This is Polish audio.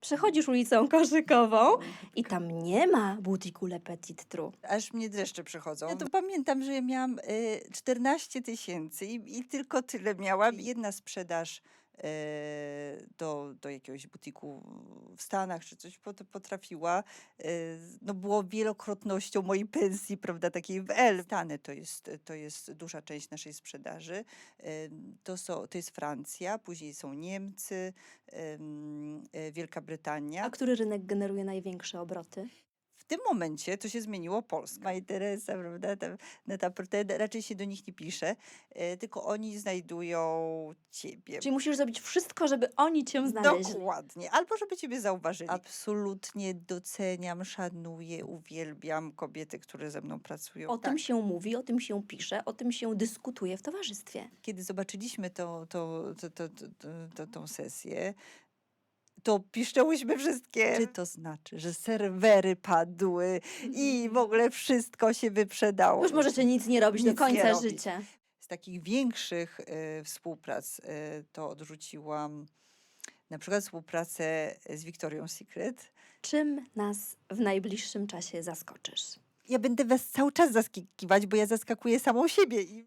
Przechodzisz ulicą Koszykową i tam nie ma butiku Le Petit Trou. Aż mnie dreszcze przychodzą. Ja to pamiętam, że ja miałam y, 14 tysięcy i, i tylko tyle miałam. Jedna sprzedaż do, do jakiegoś butiku w Stanach czy coś pot- potrafiła, y, no było wielokrotnością mojej pensji, prawda, takiej w L. Stany to jest, to jest duża część naszej sprzedaży. Y, To, są, to jest Francja, później są Niemcy, Wielka Brytania. A który rynek generuje największe obroty? W tym momencie to się zmieniło Polska. Maj Teresa, prawda, tam, na ta, raczej się do nich nie pisze, e, tylko oni znajdują ciebie. Czyli musisz zrobić wszystko, żeby oni cię znaleźli. Dokładnie. Albo żeby ciebie zauważyli. Absolutnie doceniam, szanuję, uwielbiam kobiety, które ze mną pracują. O Tak. tym się mówi, o tym się pisze, o tym się dyskutuje w towarzystwie. Kiedy zobaczyliśmy to, to, to, to, to, to, to, tą sesję, to piszczałyśmy wszystkie. Czy to znaczy, że serwery padły i w ogóle wszystko się wyprzedało? Już możecie nic nie robić do Nic nie końca robić. życia. Z takich większych e, współprac e, to odrzuciłam na przykład współpracę z Victoria's Secret. Czym nas w najbliższym czasie zaskoczysz? Ja będę was cały czas zaskakiwać, bo ja zaskakuję samą siebie. I